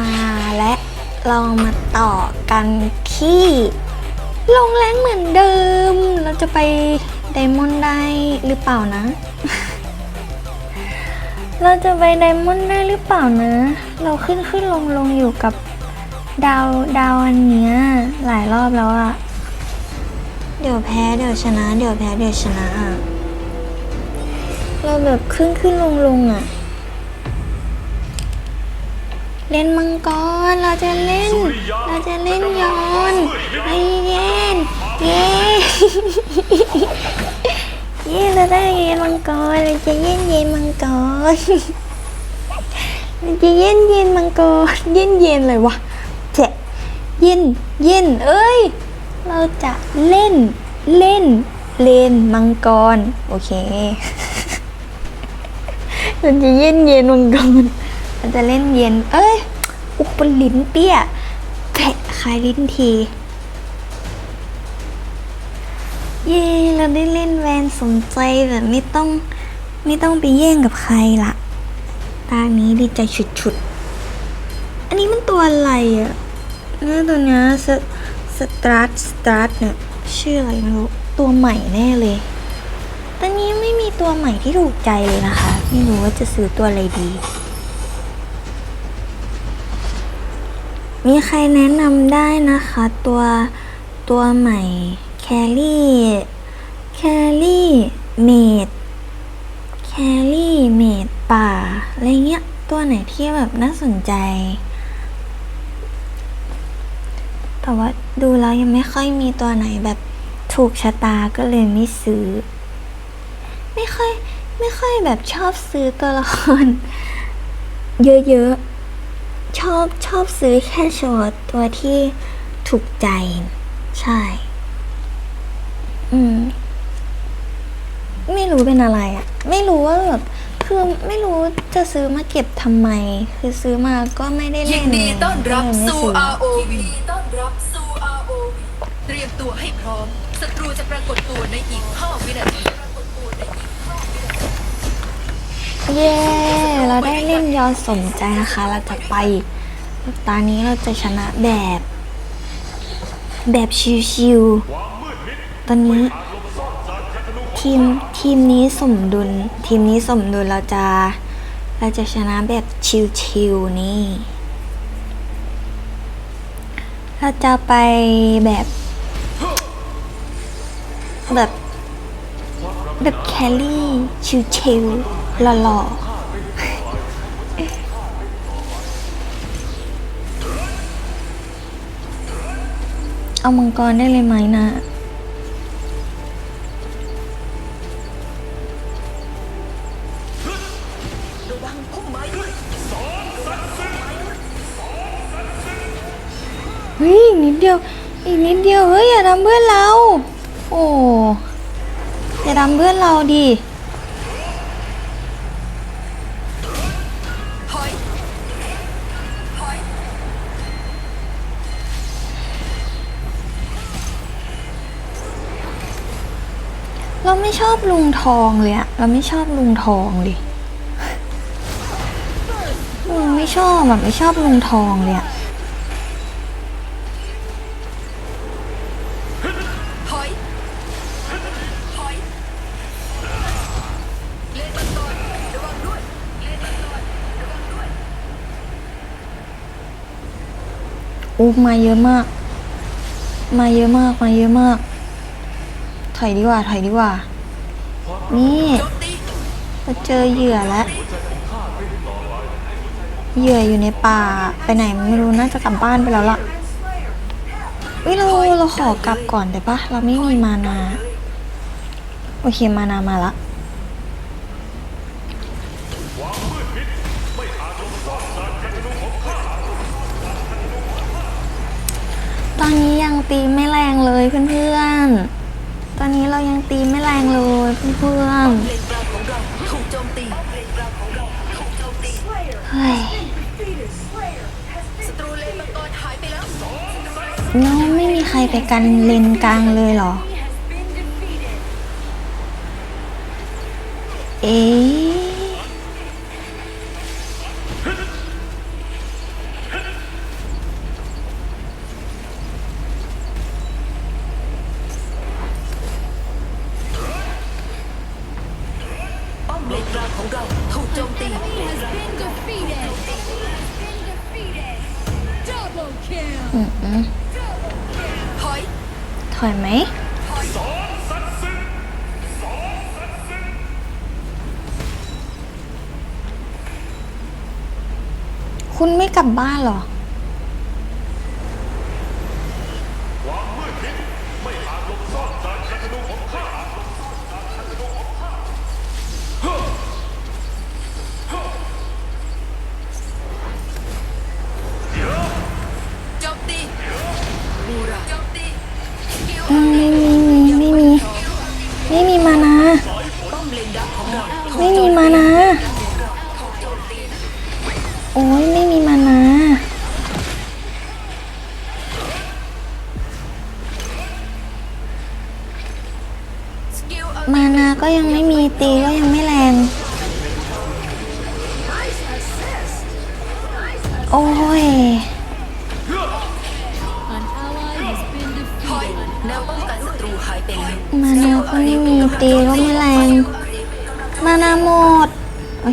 มาและเรามาต่อกันที่ลงแรงเหมือนเดิม เราจะไปไดมอนด์ได้หรือเปล่านะ เราจะไปไดมอนด์ได้หรือเปล่านะ เราขึ้นขึ้นลงลงอยู่กับดาวดาวอันเนี้ยหลายรอบแล้วอะเดี๋ยวแพ้เดี๋ยวชนะ เดี๋ยวแพ้เดี๋ยวชนะอะเราแบบขึ้นขึ้นลงลงอะ เล่นมังกร เราจะเล่น เราจะเล่นย้อนไอเย็นเย้เย้เราได้เย็นมังกรเราจะเย็นเย็นมังกรเราจะเย็นเย็นมังกรเย็นเย็นเลยวะเจ๊เย็นเย็นเอ้ย เราจะเล่นเล่นเลนมังกร โอเค เราจะเย็นเย็นมังกร เราจะเล่นเย็น เอ้ย อุปลิ้นเปี้ยแผะคลายลิ้นที เย้ เราได้เล่นแวนสมใจแบบไม่ต้องไม่ต้องไปแย่งกับใครละตานี้ดีใจฉุดๆ อันนี้มันตัวอะไรอะ่ะเนี่ยตัวเนี้ยสสตรัทสตรัทเนี่ยชื่ออะไรไม่รู้ ตัวใหม่แน่เลย ตอนนี้ไม่มีตัวใหม่ที่ถูกใจเลยนะคะ ไม่รู้ว่าจะซื้อตัวอะไรดี มีใครแนะนำได้นะคะ ตัวตัวใหม่แครี่แครี่เมดแครี่เมดป่าอะไรเงี้ย ตัวไหนที่แบบน่าสนใจ แต่ว่าดูแล้วยังไม่ค่อยมีตัวไหนแบบถูกชะตาก็เลยไม่ซื้อ ไม่ค่อย ไม่ค่อยแบบชอบซื้อตัวละคร เยอะๆ ชอบชอบซื้อแค่โชว์ตัวที่ถูกใจ ใช่ อืม ไม่รู้เป็นอะไรอะ่ะ ไม่รู้ว่าแบบคือไม่รู้จะซื้อมาเก็บทำไม คือซื้อมาก็ไม่ได้ยิเล่นนดีต้อนรับก็เลยไม่สู่ซื้อ ROV ต้อนรับสู่ ROV เตรียมตัวให้พร้อม ศัตรูจะปรากฏตัวในอีก 5 วินาที เย้ เราได้เล่นยอดสมใจนะคะ เราจะไป ตอนนี้เราจะชนะแบบ แบบชิวๆ ตอนนี้ ทีมทีมนี้สมดุล ทีมนี้สมดุลเราจะ เราจะชนะแบบชิวๆนี่ เราจะไปแบบ แบบ แบบแคลรี่ชิวๆ หล่อๆเอามังกรได้เลยไหมนะ เฮ้ยอีกนิดเดียว อีกนิดเดียว เฮ้ย อย่าทำเพื่อนเรา โอ้ อย่าทำเพื่อนเราดิ เราไม่ชอบลุงทองเลยอะเราไม่ชอบลุงทองเลยอืมไม่ชอบแบบไม่ชอบลุงทองเลยอะถอยถอยเล่นมันก่อนระวังด้วยเล่นมันก่อนระวังด้วยอู้มาเยอะมาก มาเยอะมาก มาเยอะมาก อยดีกว่าถอยดีกว่า นี่จมตีเราเจอเหยื่อแล้ว เหยื่ออยู่ในป่าไปไหนไม่รู้น่าจะกลับบ้านไปแล้วล่ะเฮ้ยเราเราขอกลับก่อนได้ปะเราไม่มีมานาโอเคมานามาละตอนนี้ยังตีไม่แรงเลยเพื่อนๆ อนนี้เรายังตีไม่แรงเลยเพื่อนเลนกลางของเราถูกโจมตีเลนกลางของเราถูกโจมตีๆเฮ้ยศัตรูเลนมังกรหายไปแล้วน้องไม่มีใครไปกันเลนกลางเลยเหรอ เอ๊ ถอยไหม คุณไม่กลับบ้านหรอ มีมานาโอ้ยไม่มีมานามานาก็ยังไม่มีตีก็ยังไม่แร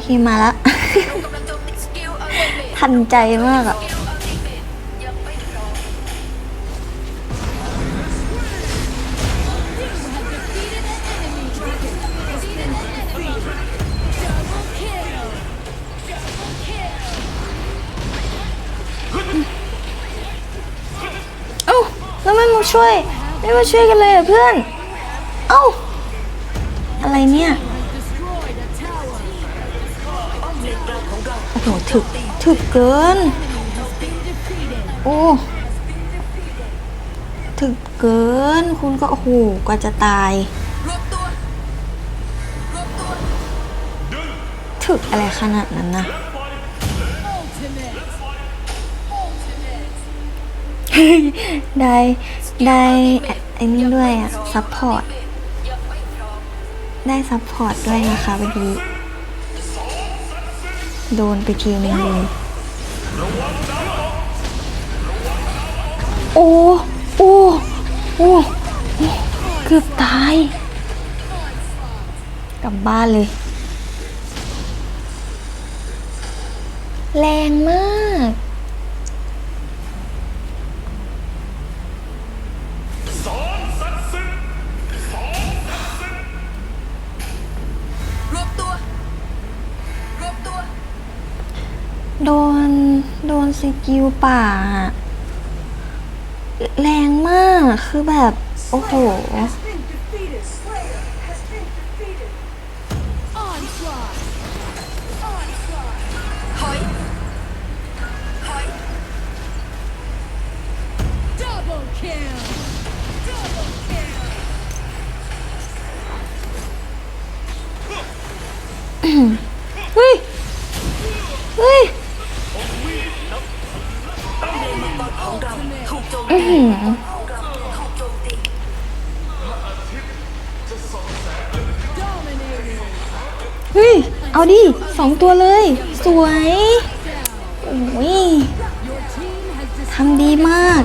คมาละกำลังโจมตีสกิลอัลติเมททันใจมากอะสกิลอัลติเมทยังไม่พร้อมเอ้าแล้วไม่มาช่วย ไม่มาช่วยกันเลยเหรอเพื่อน เอ้า อะไรเนี่ย ถึกเกิน โอ้ถึกเกิน คุณก็โอ้โหกว่าจะตาย ถึกอะไรขนาดนั้นนะได้ได้ไอ้นี่ด้วยอะซัพพอร์ตไม่พร้อมได้ซัพพอร์ตด้วยนะคะเมื่อกี้ โดนไปทีนึงเลยโอ้โอ้โอ้เกือบตาย กลับบ้านเลย แรงมาก กิลป่า แรงมากคือแบบ โอ้โห เฮ้ย เฮ้ย ของเราถูกโจมตีเฮ้ย เอาดิสองตัวเลย สวย โอ้ยทำดีมาก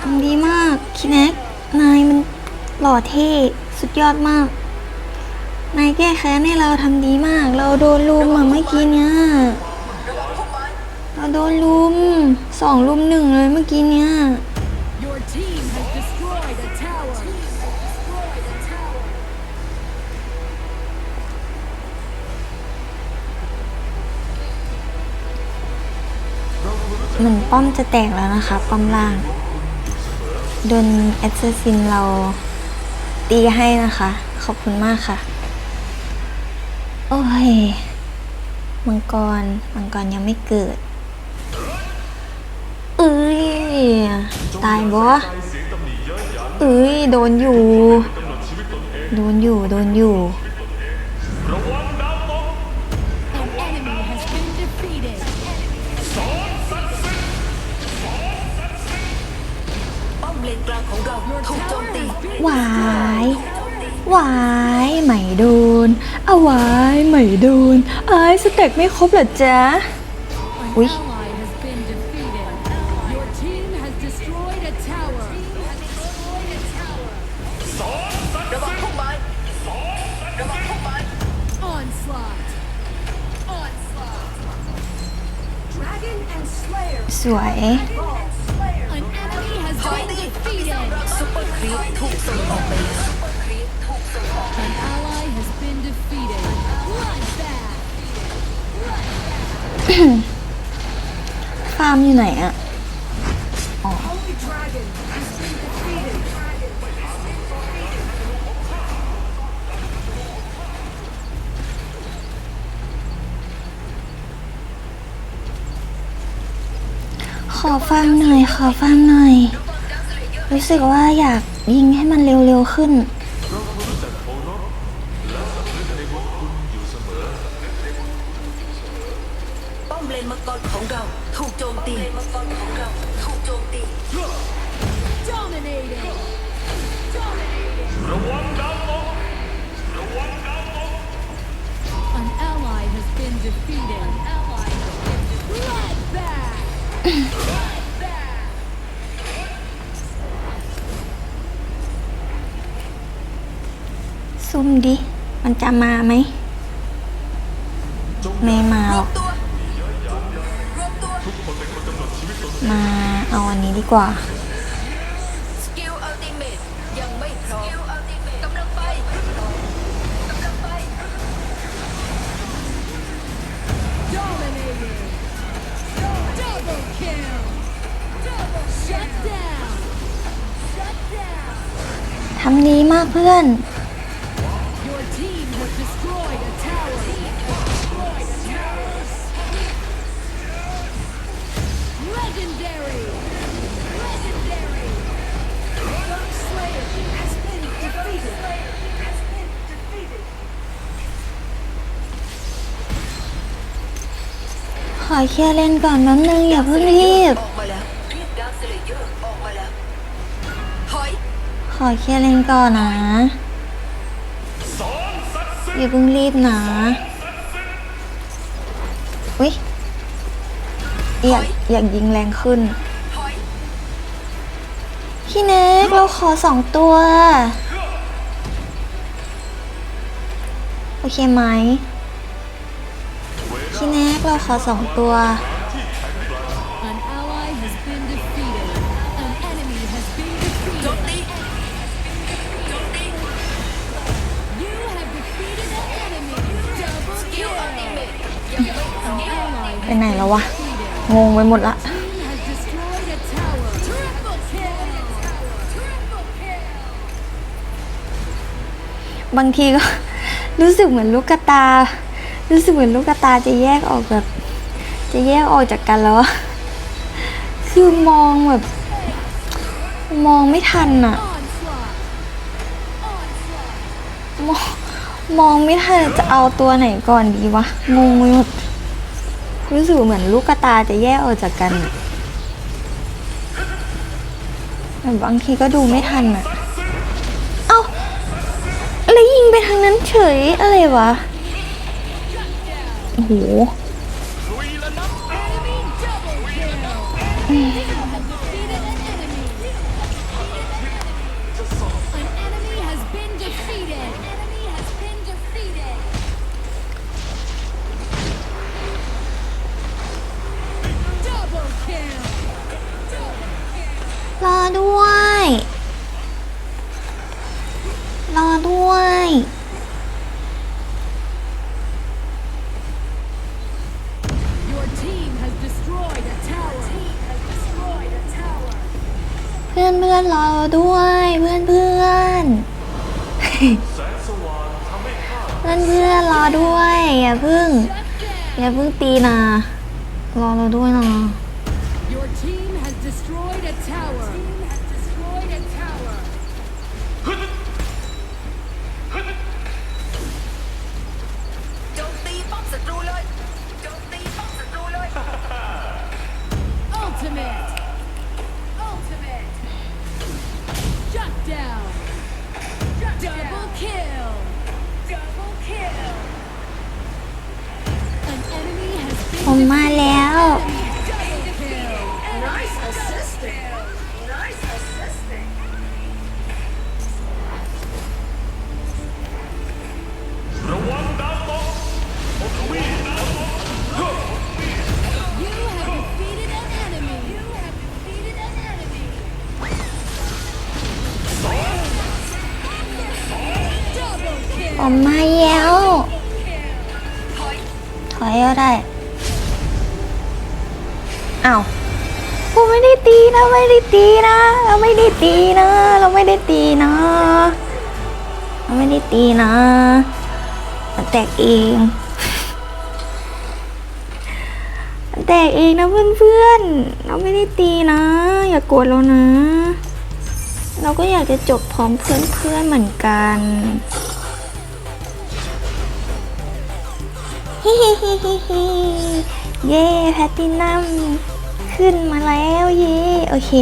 ทำดีมาก คินแน็กนายมันหล่อเท่ สุดยอดมาก นายแก้แค้นให้เราทำดีมาก เราโดนลุมอะเมื่อกี้เนี่ย โดนลุมสองลุมหนึ่งเลยเมื่อกี้เนี่ย Your team has destroyed a tower! Destroyed a tower! เหมือนป้อมจะแตกแล้วนะคะ ป้อมล่าง โดนแอสซัสซินเราตีให้นะคะ ขอบคุณมากค่ะ โอ้ย มังกร มังกรยังไม่เกิดเอ้ยตายบอเอ้ยโดนอยู่ โดนอยู่ โดนอยู่ ป้อมเลนกลางของเราถูกโจมตี หวาย หวายไม่โดนเอาหวายไม่โดนไอ้สเต็กไม่ครบเหรอจ๊ะ An Ui. สวย ฟาร์มอยู่ไหนอะ อฟังหน่อย ขอฟังหน่อย รู้สึกว่าอยากยิงให้มันเร็วๆขึ้น ป้อมเลนมังกรของเราถูกโจมตีมังกรของเราถูกโจมตีระวังดาวตกระวังดาวตก An ally has been defeated. An ally has been defeated. Bloodbath. ซุ่มดิ มันจะมาไหม ไม่มาหรอกตัวรวมตัวมาเอาอันนี้ดีกว่า Double kill. Double shut down. Shut down. ทำดีมากเพื่อน เคลียร์เลนก่อนแป๊บนึงอย่าเพิ่งรีบออแคสเลเยอร์ออกมาแล้วถอยขอเคลียร์เลนก่อนนะอย่าเพิ่งรีบนะอุ้ยอยากอยากยิงแรงขึ้นพี่เน็กเราขอสองตัว โอเคไหม พี่เน็กเราขอสองตัว An ally has been defeated. An enemy has been โจม defeated. ตีโจมตี You have defeated an enemy. Double สกิล kill. อัลติเมตยังไม่พร้อม An ally ไปไหนแล้ววะ defeated. งงไปหมดละ Team has destroyed a tower. Triple kill. Triple kill. บางทีก็ รู้สึกเหมือนลูกกระตา รู้สึกเหมือนลูกตาจะแยกออกแบบ จะแยกออกจากกันแล้ว คือมองแบบ มองไม่ทันอะมองมองไม่ทันจะเอาตัวไหนก่อนดีวะ งงหมดรู้สึกเหมือนลูกตาจะแยกออกจากกันอะแต่บางทีก็ดูไม่ทันอะเอ้าแล้วยิงไปทางนั้นเฉยอะไรวะ โอ้โหลุยแล้ว ด้วย อย่าพึ่ง อย่าพึ่งตีนะ รอเราด้วยนะ Your. ตีนะ เราไม่ได้ตีนะ เราไม่ได้ตีนะ เราไม่ได้ตีนะ มันแตกเองมันแตกเองนะเพื่อนๆ เราไม่ได้ตีนะ อย่าโกรธเรานะ เราก็อยากจะจบพร้อมเพื่อนๆ เหมือนกันฮิฮิฮิฮิฮิเย้แพตตินัม ขึ้นมาแล้วเย้โอเค